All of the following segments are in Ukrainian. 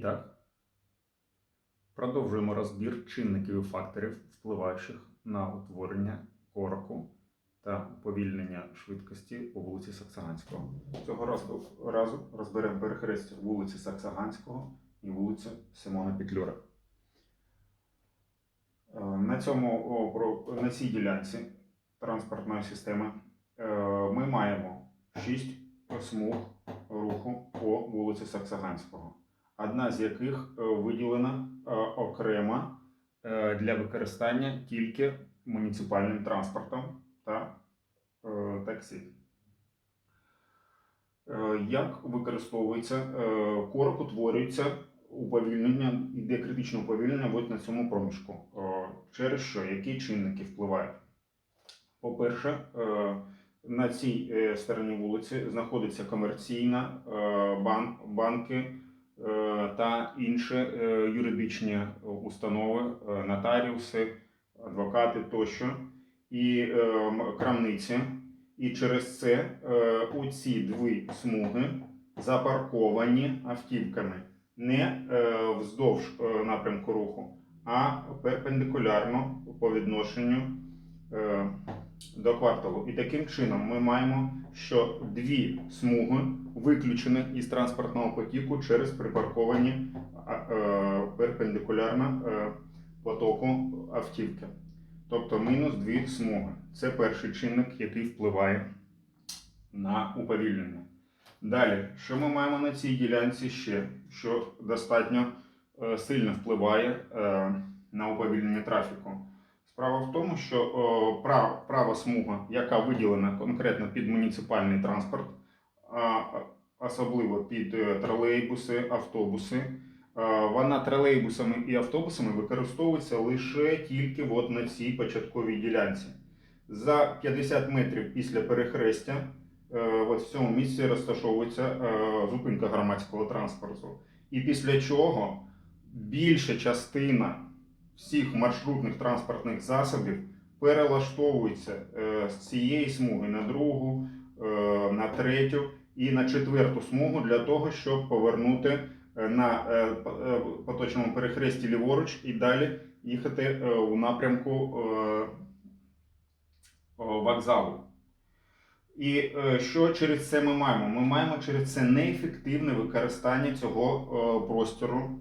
так, продовжуємо розбір чинників і факторів, впливаючих на утворення короку та уповільнення швидкості по вулиці Саксаганського. Цього разу, разу розберемо перехрестя вулиці Саксаганського і вулиці Симона Петлюра. Е, На, цьому, на цій ділянці транспортної системи е, ми маємо 6 смуг руху по вулиці Саксаганського, одна з яких е, виділена е, окремо е, для використання тільки муніципальним транспортом та таксі. Як використовується корок утворюється уповільнення, йде критичне уповільнення от на цьому проміжку. Через що? Які чинники впливають? По-перше, на цій стороні вулиці знаходиться комерційна, банки та інші е, юридичні установи, е, нотаріуси, адвокати тощо, і е, крамниці. І через це е, у ці дві смуги запарковані автівками не е, вздовж е, напрямку руху, а перпендикулярно по відношенню е, до кварталу. І таким чином ми маємо, що дві смуги виключені із транспортного потіку через припарковані е, перпендикулярно е, потоку автівки. Тобто мінус дві смуги. Це перший чинник, який впливає на уповільнення. Далі, що ми маємо на цій ділянці ще, що достатньо е, сильно впливає на уповільнення трафіку. Справа в тому, що е, прав, права смуга, яка виділена конкретно під муніципальний транспорт, а особливо під е, тролейбуси, автобуси, е, вона тролейбусами і автобусами використовується лише тільки от на цій початковій ділянці. За 50 метрів після перехрестя е, от в цьому місці розташовується е, зупинка громадського транспорту. І після чого більша частина всіх маршрутних транспортних засобів перелаштовується е, з цієї смуги на другу, е, на третю і на четверту смугу для того, щоб повернути е, на поточному перехресті ліворуч і далі їхати у напрямку вокзалу. І що через це ми маємо? Ми маємо через це неефективне використання цього простору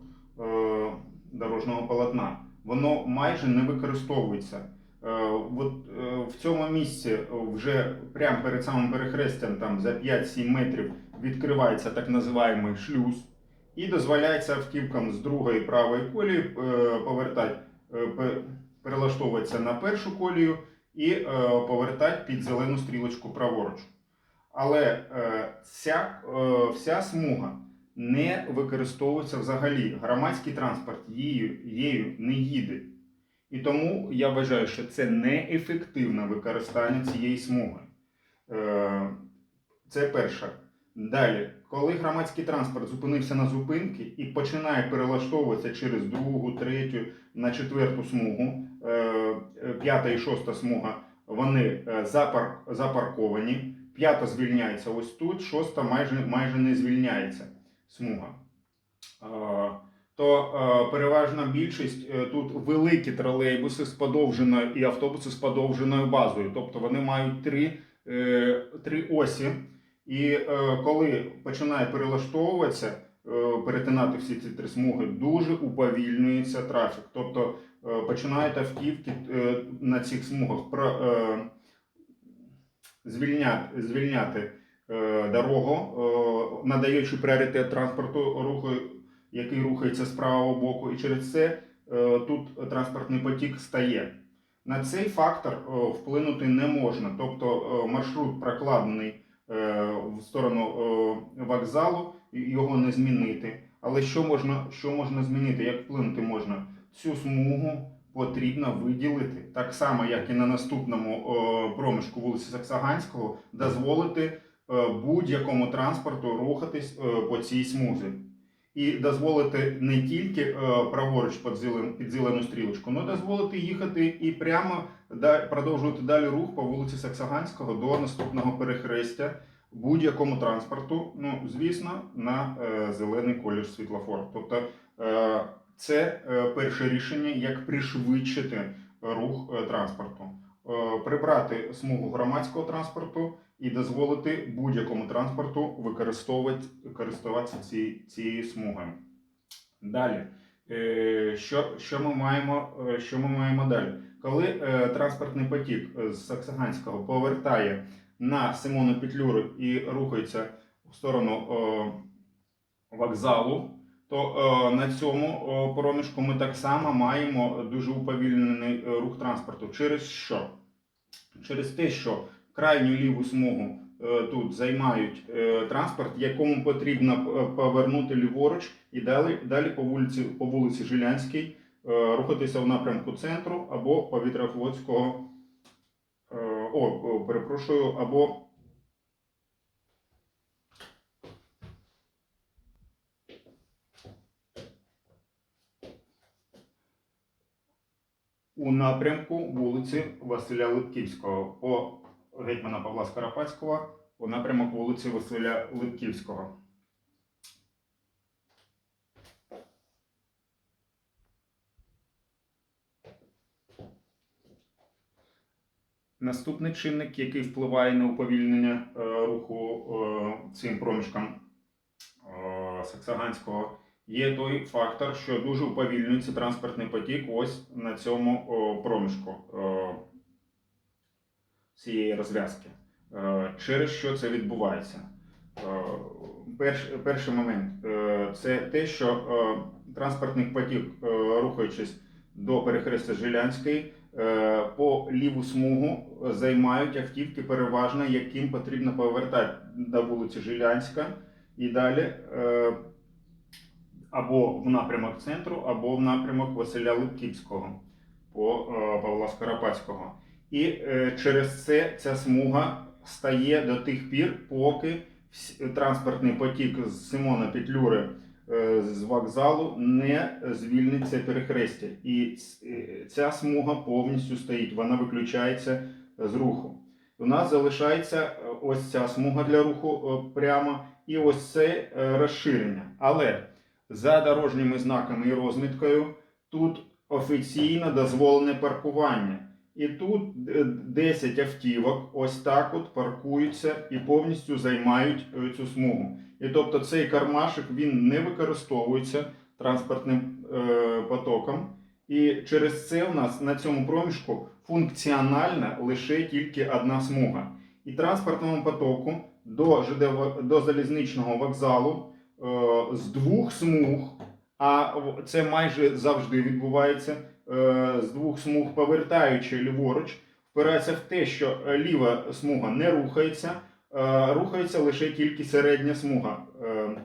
дорожнього полотна. Воно майже не використовується. Е, от, е, в цьому місці е, вже прямо перед самим перехрестям, там за 5-7 метрів, відкривається так називаємий шлюз, і дозволяється автівкам з другої правої колії повертати, перелаштовуватися на першу колію і повертати під зелену стрілочку праворуч. Але ця вся смуга не використовується взагалі. Громадський транспорт її, її не їде. І тому я вважаю, що це неефективне використання цієї смуги. Е, Це перше. Далі, коли громадський транспорт зупинився на зупинки і починає перелаштовуватися через другу, третю, на четверту смугу, е, е, п'ята і шоста смуга, вони запарковані. П'ята звільняється ось тут, шоста майже, майже не звільняється смуга. То переважна більшість е, тут великі тролейбуси з подовженою і автобуси з подовженою базою. Тобто вони мають три, е, три осі. І е, коли починає перелаштовуватися, перетинати всі ці три смуги, дуже уповільнюється трафік. Тобто починають автівки на цих смугах звільняти, дорогу, е, надаючи пріоритет транспорту руху, який рухається з правого боку, і через це е, тут транспортний потік стає. На цей фактор е, вплинути не можна. Тобто е, маршрут прокладений е, в сторону е, вокзалу, його не змінити. Але що можна, що можна змінити? Як вплинути можна? Цю смугу потрібно виділити, так само, як і на наступному е, проміжку вулиці Саксаганського, дозволити е, будь-якому транспорту рухатись е, по цій смузі. І дозволити не тільки е, праворуч під, зелену стрілочку, але дозволити їхати і прямо продовжувати далі рух по вулиці Саксаганського до наступного перехрестя будь-якому транспорту, ну, звісно, на е, зелений колір світлофор. Тобто е, це е, перше рішення, як пришвидшити рух е, транспорту, Е, прибрати смугу громадського транспорту і дозволити будь-якому транспорту використовувати користуватися ці, цією смугою. Далі, е, що, що, ми маємо, е, що ми маємо далі? Коли е, транспортний потік з Саксаганського повертає на Симона Петлюру і рухається в сторону вокзалу, то на цьому проміжку ми так само маємо дуже уповільнений рух транспорту. Через що? Через те, що крайню ліву смугу е, тут займають е, транспорт, якому потрібно е, повернути ліворуч і далі, далі по вулиці, по вулиці Жилянській рухатися в напрямку центру або Повітряфлотського. е, О, перепрошую, або у напрямку вулиці Василя Литківського по гетьмана Павла Скарапатського у напрямок вулиці Василя Литківського. Наступний чинник, який впливає на уповільнення е, руху е, цим проміжком е, Саксаганського, є той фактор, що дуже уповільнюється транспортний потік ось на цьому проміжку цієї розв'язки. Е, Через що це відбувається? Е, Перш, перший момент е, це те, що транспортний потік, рухаючись до перехрестя Жилянської, по ліву смугу займають автівки, переважно яким потрібно повертати до вулиці Жилянська і далі або в напрямок центру, або в напрямок Василя Липківського по Павла Скоропадського. І е, через це ця смуга стає до тих пір, поки транспортний потік з Симона Петлюри е, з вокзалу не звільниться перехрестя. І е, ця смуга повністю стоїть, вона виключається з руху. У нас залишається е, ось ця смуга для руху е, прямо і ось це розширення. Але за дорожніми знаками і розміткою тут офіційно дозволене паркування. І тут е, 10 автівок ось так от паркуються і повністю займають е, цю смугу. І тобто цей кармашик він не використовується транспортним е, потоком. І через це у нас на цьому проміжку функціональна лише тільки одна смуга. І транспортному потоку до, до залізничного вокзалу е, з двох смуг, а це майже завжди відбувається е, з двох смуг, повертаючи ліворуч, впирається в те, що е, ліва смуга не рухається, е, рухається лише тільки середня смуга е, е,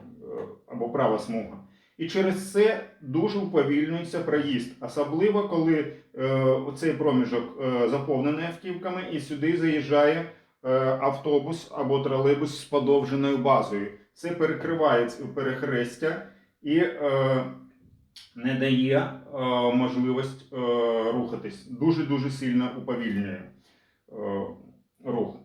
або права смуга. І через це дуже уповільнюється проїзд, особливо коли е, цей проміжок е, заповнений автівками і сюди заїжджає е, автобус або тролейбус з подовженою базою. Це перекриває перехрестя і е, не дає е, можливість е, рухатись. Дуже дуже сильно уповільнює е, рух.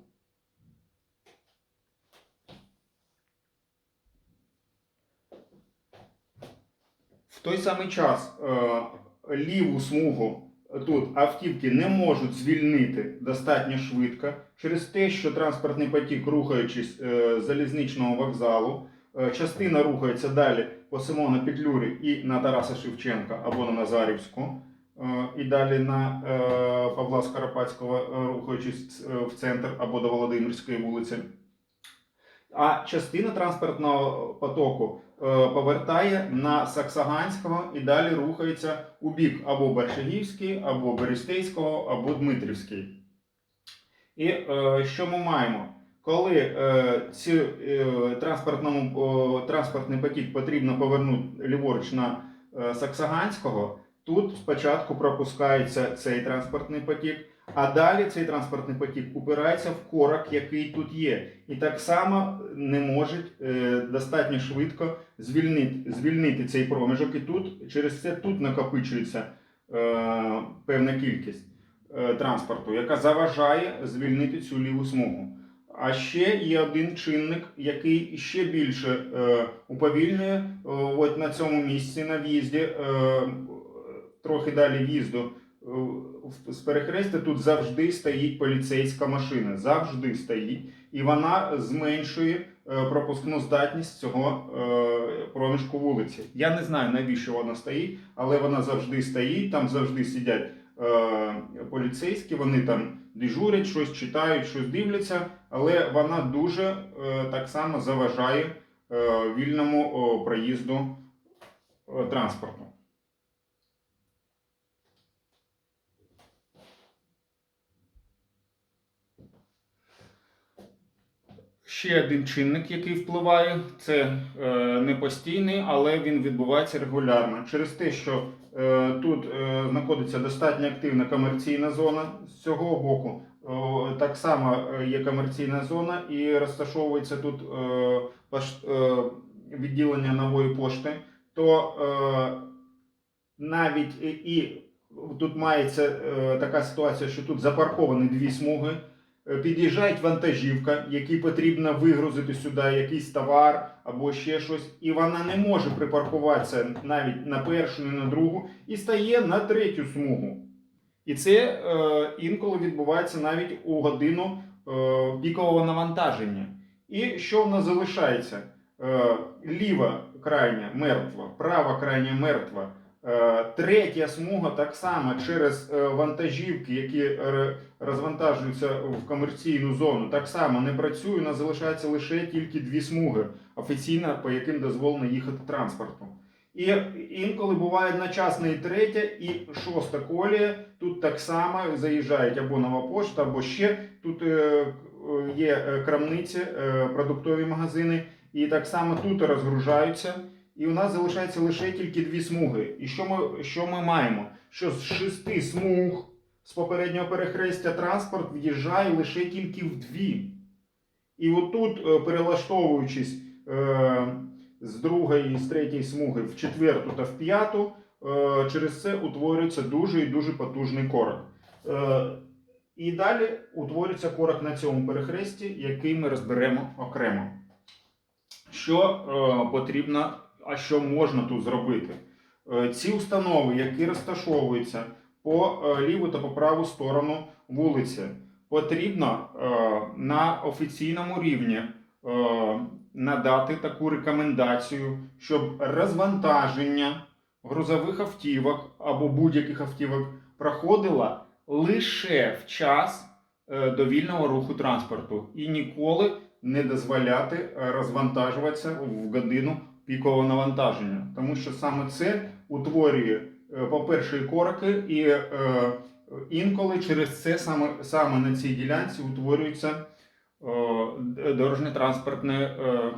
В той самий час е, ліву смугу тут автівки не можуть звільнити достатньо швидко через те, що транспортний потік, рухаючись е, з залізничного вокзалу, е, частина рухається далі по Симона Петлюри і на Тараса Шевченка або на Назарівську, е, і далі на е, Павла Скоропадського, е, рухаючись в центр або до Володимирської вулиці. А частина транспортного потоку повертає на Саксаганського і далі рухається у бік або Бершагівський, або Берестейського, або Дмитрівський. І що ми маємо? Коли е, ці, е, транспортному, о, транспортний потік потрібно повернути ліворуч на е, Саксаганського, тут спочатку пропускається цей транспортний потік, а далі цей транспортний потік упирається в корок, який тут є. І так само не може е, достатньо швидко звільнити, звільнити цей проміжок. І тут через це тут накопичується е, певна кількість е, транспорту, яка заважає звільнити цю ліву смугу. А ще є один чинник, який ще більше е, уповільнює е, от на цьому місці на в'їзді, е, трохи далі в'їзду. е, З перехрестя тут завжди стоїть поліцейська машина, завжди стоїть, і вона зменшує е, пропускну здатність цього е, проміжку вулиці. Я не знаю навіщо вона стоїть, але вона завжди стоїть, там завжди сидять поліцейські, вони там дежурять, щось читають, щось дивляться, але вона дуже е, так само заважає е, вільному проїзду е, транспорту. Ще один чинник, який впливає, це е, не постійний, але він відбувається регулярно. Через те, що е, тут е, знаходиться достатньо активна комерційна зона з цього боку, так само е, є комерційна зона і розташовується тут е, е, відділення нової пошти, то навіть і, тут мається така ситуація, що тут запарковані дві смуги. Е, Під'їжджає вантажівка, якій потрібно вигрузити сюди якийсь товар або ще щось, і вона не може припаркуватися навіть на першу, не на другу, і стає на третю смугу. І це е, інколи відбувається навіть у годину е, пікового навантаження. І що в нас залишається? Е, ліва крайня мертва, права крайня мертва. Е, Третя смуга так само через е, вантажівки, які ре- розвантажуються в комерційну зону, так само не працює. У нас залишається лише тільки дві смуги офіційно, по яким дозволено їхати транспорту. І інколи буває одночасно і третя, і шоста колія. Тут так само заїжджають або нова пошта, або ще тут е, е, є е, крамниці, продуктові магазини, і так само тут розгружаються. І у нас залишається лише тільки дві смуги. І що ми, що ми маємо? Що з шести смуг з попереднього перехрестя транспорт в'їжджає лише тільки в дві. І отут, е, перелаштовуючись е, з другої і з третьої смуги в четверту та в п'яту, е, через це утворюється дуже і дуже потужний корок. І далі утворюється корок на цьому перехресті, який ми розберемо окремо. Що потрібно, а що можна тут зробити? Ці установи, які розташовуються по е, ліву та по праву сторону вулиці, потрібно е, на офіційному рівні е, надати таку рекомендацію, щоб розвантаження грузових автівок або будь-яких автівок проходило лише в час е, до вільного руху транспорту і ніколи не дозволяти розвантажуватися в годину пікового навантаження, тому що саме це утворює, е, по-перше, і короки, і е, інколи через це саме, саме на цій ділянці утворюється е, дорожньо транспортне е,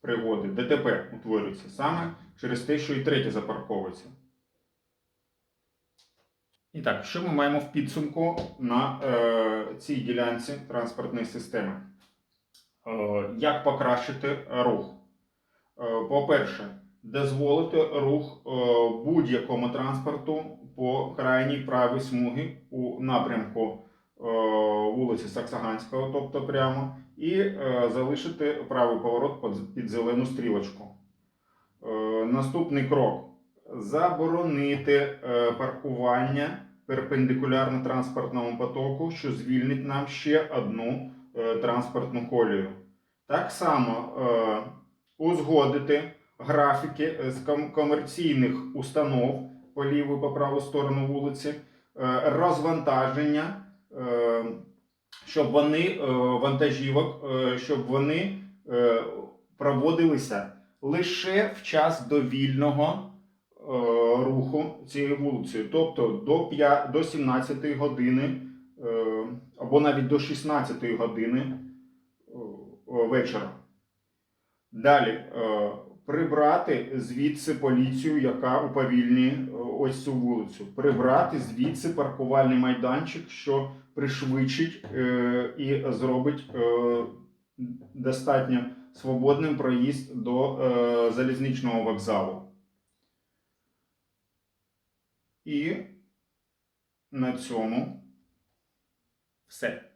пригоди, ДТП утворюється саме через те, що і третє запарковується. І так, що ми маємо в підсумку на е, цій ділянці транспортної системи? Е, як покращити рух? Е, по-перше, дозволити рух е, будь-якому транспорту по крайній правій смугі у напрямку е, вулиці Саксаганського, тобто прямо, і е, залишити правий поворот під, зелену стрілочку. Наступний крок заборонити паркування перпендикулярно транспортному потоку, що звільнить нам ще одну транспортну колію. Так само узгодити графіки е, з комерційних установ по ліву по праву сторону вулиці, е, розвантаження, е, щоб вони вантажівок, щоб вони проводилися лише в час довільного руху цією вулицею, тобто до, 5, до 17 години або навіть до 16 години вечора. Далі прибрати звідси поліцію, яка уповільнює е, ось цю вулицю. Прибрати звідси паркувальний майданчик, що пришвидшить е, і зробить е, достатньо свободним проїзд до залізничного вокзалу. І на цьому Все.